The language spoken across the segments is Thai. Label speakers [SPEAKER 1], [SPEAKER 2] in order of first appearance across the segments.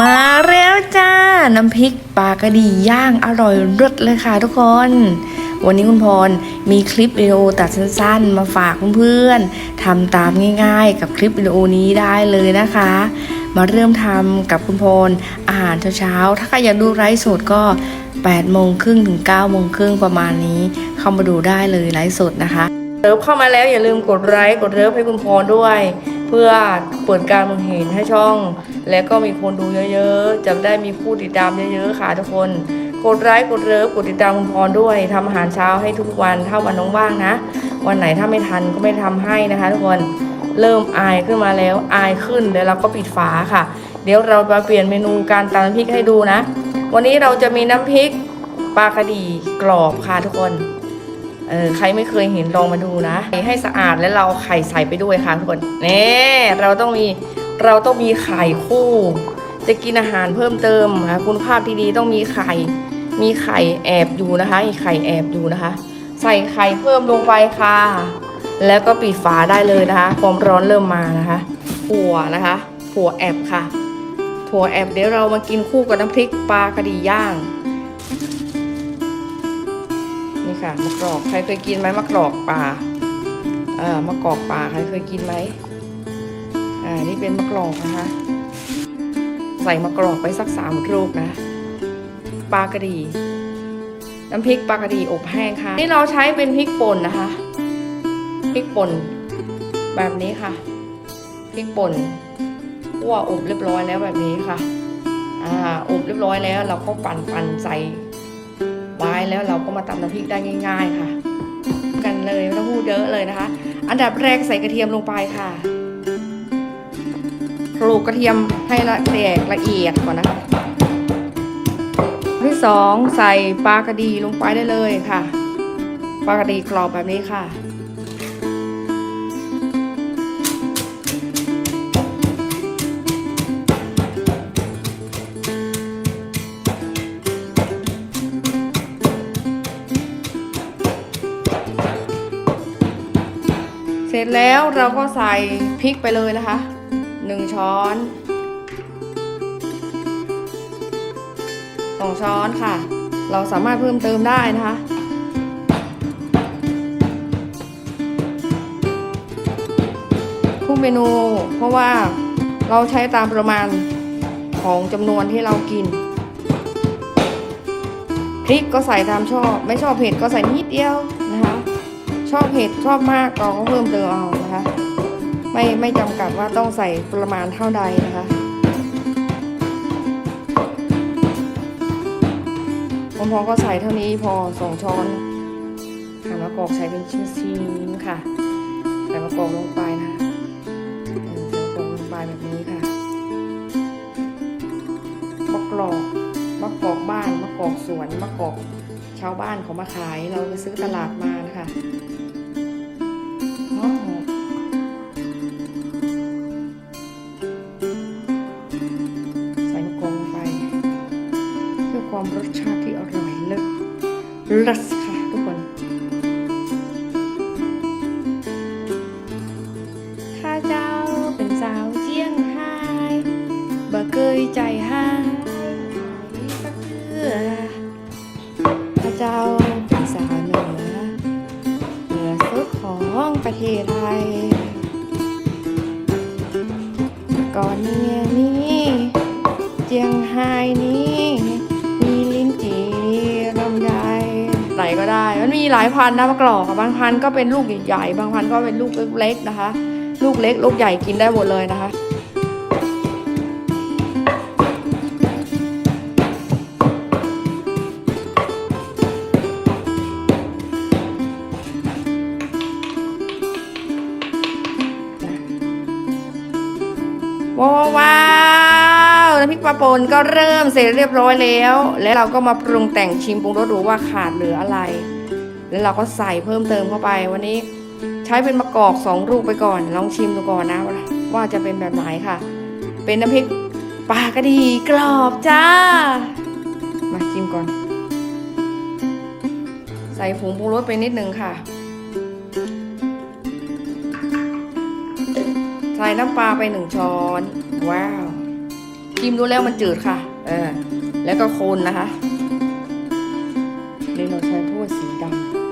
[SPEAKER 1] มาแล้วจ้า น้ำพริกปลากระดีย่างอร่อยรสเลยค่ะทุกคน วันนี้คุณพรมีคลิปวิดีโอตัดสั้นๆ มาฝากเพื่อนๆทำตามง่ายๆ กับคลิปวิดีโอนี้ได้เลยนะคะ มาเริ่มทำกับคุณพรอาหารเช้าๆ ถ้าใครอยากดูไลฟ์สดก็8โมงครึ่งถึง9โมงครึ่งประมาณนี้ เข้ามาดูได้เลยไลฟ์สดนะคะเลิฟเข้ามาแล้วอย่าลืมกดไลค์กดเลิฟให้คุณพรด้วย เพื่อเปิดการมองเห็นให้ช่อง และก็มีคนดูเยอะๆจะได้มีผู้ติดตามเยอะๆค่ะทุกคน กดไลค์กดเลิฟกดติดตามคุณพรด้วยทำอาหารเช้าให้ทุกวันถ้าวันน้องว่างนะ วันไหนถ้าไม่ทันก็ไม่ทำให้นะคะ ทุกคนเริ่มอายขึ้นมาแล้วอายขึ้นแล้วเราก็ปิดฝาค่ะ เดี๋ยวเรามาเปลี่ยนเมนูการตำน้ำพริกให้ดูนะ วันนี้เราจะมีน้ำพริกปลากระดีกรอบค่ะทุกคนเออใครไม่เคยเห็นลองมาดูนะ ให้สะอาดแล้วเราเอาไข่ใส่ไปด้วยค่ะทุกคนเน่เราต้องมี เราต้องมีไข่คู่ จะกินอาหารเพิ่มเติมนะคุณภาพที่ดีต้องมีไข่ มีไข่แอบอยู่นะคะมีไข่แอบอยู่นะคะ ใส่ไข่เพิ่มลงไปค่ะ แล้วก็ปิดฝาได้เลยนะคะความร้อนเริ่มมานะคะถั่วนะคะถั่วแอบค่ะ ถั่วแอบเดี๋ยวเรามากินคู่กับน้ำพริกปลากระดีย่างนี่ค่ะมะกรอกใครเคยกินไหมมะกรอกปลาเอ่อมะกรอกปลาใครเคยกินไหม อ่า นี่เป็นมะกรอกนะคะ ใส่มะกรอกไปสักสามลูกนะ ปลากระดีน้ำพริกปลากระดีอบแห้งค่ะ นี่เราใช้เป็นพริกป่นนะคะ พริกป่นแบบนี้ค่ะ พริกป่นคั่วอบเรียบร้อยแล้วแบบนี้ค่ะ อ่า อบเรียบร้อยแล้ว เราก็ปั่นปั่นใส่ไว้แล้วเราก็มาตำน้ำพริกได้ง่าย ๆ ค่ะ กันเลยไม่ต้องพูดเยอะเลยนะคะ อันดับแรกใส่กระเทียมลงไปค่ะ ปลูกกระเทียมให้ละแตกละเอียดก่อนนะคะที่สองใส่ปลากระดีลงไปได้เลยค่ะ ปลากระดีกรอบแบบนี้ค่ะเสร็จแล้วเราก็ใส่พริกไปเลยนะคะ หนึ่งช้อนสองช้อนค่ะ เราสามารถเพิ่มเติมได้นะคะ ทุกเมนูเพราะว่าเราใช้ตามประมาณของจำนวนที่เรากินพริกก็ใส่ตามชอบ ไม่ชอบเผ็ดก็ใส่นิดเดียวนะคะ ชอบเผ็ดชอบมากเราก็เพิ่มเติมเอานะคะ ไม่ไม่จำกัดว่าต้องใส่ประมาณเท่าใดนะคะผมพอก็ใส่เท่านี้พอสองช้อนหั่นมะกอกใส่เป็นชิ้นๆค่ะใส่มะกอกลงไปนะคะเออใส่มะกอกลงไปแบบนี้ค่ะมะกรอกมะกอกบ้านมะกอกสวนมะกอกชาวบ้านเขามาขายเราไปซื้อตลาดมานะคะ รสชาติที่อร่อยเลิศลิศค่ะทุกคน ข้าเจ้าเป็นสาวเจียงไฮ้บ่เคยใจหายสักเทื่อข้าเจ้าเป็นสาวเหนือ เหนือสุดของประเทศไทย ก่อนเนี่ยนี้เจียงไฮ้นี้ ไหนก็ได้ มันมีหลายพันธุ์นะมะกรอกอะบางพันธุ์ก็เป็นลูกใหญ่ๆ บางพันธุ์ก็เป็นลูกเล็กๆนะคะ ลูกเล็กลูกใหญ่กินได้หมดเลยนะคะว้าวว้าว น้ำพริกปลาปนก็เริ่มเสร็จเรียบร้อยแล้ว แล้วเราก็มาปรุงแต่งชิมปรุงรสดูว่าขาดเหลืออะไร แล้วเราก็ใส่เพิ่มเติมเข้าไป วันนี้ใช้เป็นมะกอกสองลูกไปก่อน ลองชิมดูก่อนนะว่าจะเป็นแบบไหนค่ะ เป็นน้ำพริกปลากระดีกรอบจ้า มาชิมก่อน ใส่ผงปรุงรสไปนิดนึงค่ะ ใส่น้ำปลาไปหนึ่งช้อน ว้าว ชิมดูแล้วมันจืดค่ะเออแล้วก็โคนนะคะนี่เราใช้พวกสีดำ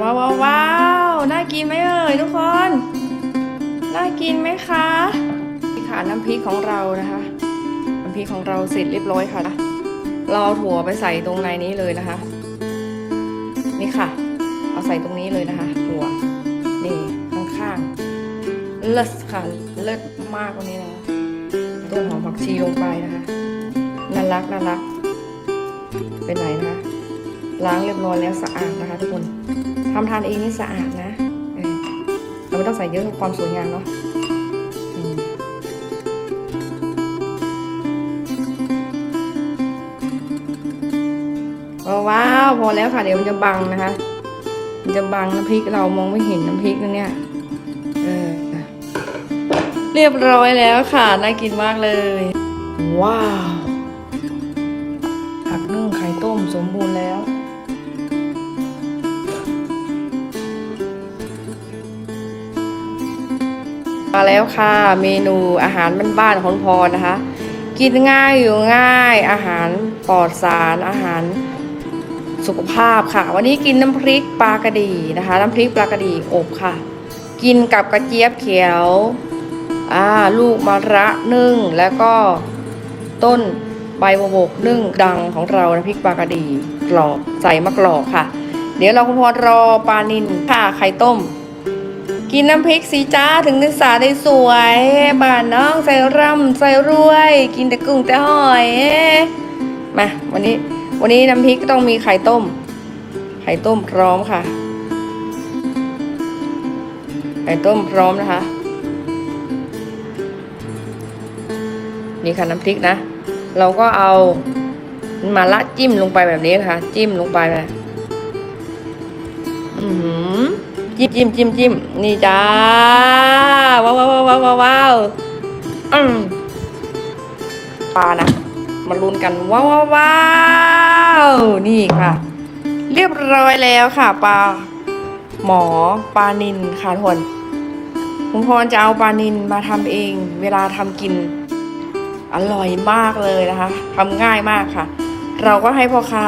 [SPEAKER 1] ว้าวว้าววาวน่ากินไหมเอ่ยทุกคน น่ากินไหมคะนี่ค่ะน้ำพริกของเรานะคะ น้ำพริกของเราเสร็จเรียบร้อยค่ะเราเอาถั่วไปใส่ตรงในนี้เลยนะคะ นี่ค่ะ เอาใส่ตรงนี้เลยนะคะ ถั่วนี่ข้างๆเลิศค่ะเลิศมากกว่านี้นะต้นหอมผักชีลงไปนะคะน่ารักน่ารักเป็นไหนนะคะล้างเรียบร้อยแล้วสะอาดนะคะทุกคน ทำทานเองนี่สะอาดนะเราไม่ต้องใส่เยอะเพื่อความสวยงามเนาะว้าวพอแล้วค่ะ เดี๋ยวมันจะบังนะคะ มันจะบังน้ำพริกเรามองไม่เห็นน้ำพริกนะเนี่ยเออเรียบร้อยแล้วค่ะ น่ากินมากเลย ว้าว มาแล้วค่ะเมนูอาหารบ้านๆของพรนะคะ กินง่ายอยู่ง่ายอาหารปลอดสารอาหารสุขภาพค่ะ วันนี้กินน้ำพริกปลากระดีนะคะ น้ำพริกปลากระดีอบค่ะ กินกับกระเจี๊ยบเขียวอ่าลูกมะระนึ่งแล้วก็ต้นใบบวบกนึ่งดังของเราน้ำพริกปลากระดีกรอบใส่มะกรอกค่ะ เดี๋ยวเราคุณพรรอปลานินค่ะไข่ต้ม กินน้ำพริกสีจ้าถึงได้สาได้สวยบ้านน้องใส่ร่ำใส่รวย กินแต่กุ้งแต่หอยมาวันนี้ วันนี้น้ำพริกต้องมีไข่ต้ม ไข่ต้มพร้อมค่ะ ไข่ต้มพร้อมนะคะ นี่ค่ะน้ำพริกนะ เราก็เอามาละจิ้มลงไปแบบนี้นะคะ จิ้มลงไปแบบอือ จิ้มจิ้มจิ้มจิ้มนี่จ้าว้าวว้าวว้าวว้าวอืมปลานะมาลุ้นกันว้าวว้าวนี่ค่ะ เรียบร้อยแล้วค่ะปลาหมอปลานินค่ะทุกคนคุณพรจะเอาปลานินมาทำเอง เวลาทำกิน อร่อยมากเลยนะคะทำง่ายมากค่ะ เราก็ให้พ่อค้า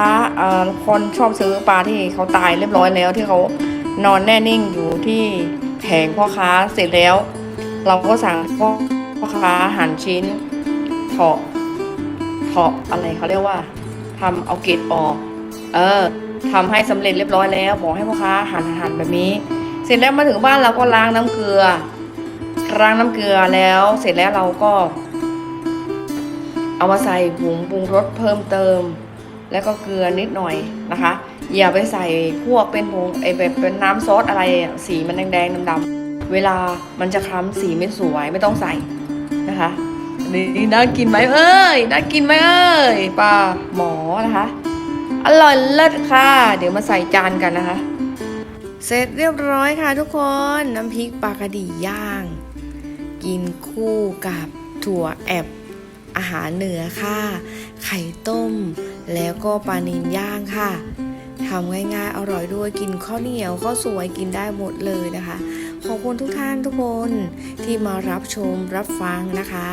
[SPEAKER 1] คนชอบซื้อปลาที่เขาตายเรียบร้อยแล้วที่เขา นอนแน่นิ่งอยู่ที่แผงพ่อค้าเสร็จแล้ว เราก็สั่งพ่อพ่อค้าหั่นชิ้นเถาะเถาะอะไรเขาเรียกว่าทำเอาเกล็ดออก เออทำให้สำเร็จเรียบร้อยแล้ว บอกให้พ่อค้าหั่นหั่นแบบนี้ เสร็จแล้วมาถึงบ้านเราก็ล้างน้ำเกลือล้างน้ำเกลือแล้ว เสร็จแล้วเราก็ เอามาใส่ผงปรุงรสเพิ่มเติม แล้วก็เกลือนิดหน่อยนะคะ อย่าไปใส่พวกเป็นผงไอแบบเป็นน้ำซอสอะไรสีมันแดงๆดำๆเวลามันจะคล้ำสีไม่สวยไม่ต้องใส่นะคะนี่น่ากินไหมเอ้ยน่ากินไหมเอ้ยปลาหมอนะคะ อร่อยเลิศค่ะ เดี๋ยวมาใส่จานกันนะคะ เสร็จเรียบร้อยค่ะทุกคนน้ำพริกปลากระดีย่าง กินคู่กับถั่วแอบอาหารเหนือค่ะ ไข่ต้ม แล้วก็ปลานินย่างค่ะทำง่ายๆอร่อยด้วยกินข้าวเหนียวข้าวสวยกินได้หมดเลยนะคะ ขอบคุณทุกท่านทุกคนที่มารับชมรับฟังนะคะ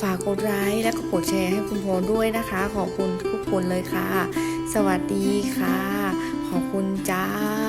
[SPEAKER 1] ฝากกดไลค์และก็กดแชร์ให้คุณพลด้วยนะคะ ขอบคุณทุกคนเลยค่ะ สวัสดีค่ะ ขอบคุณจ้า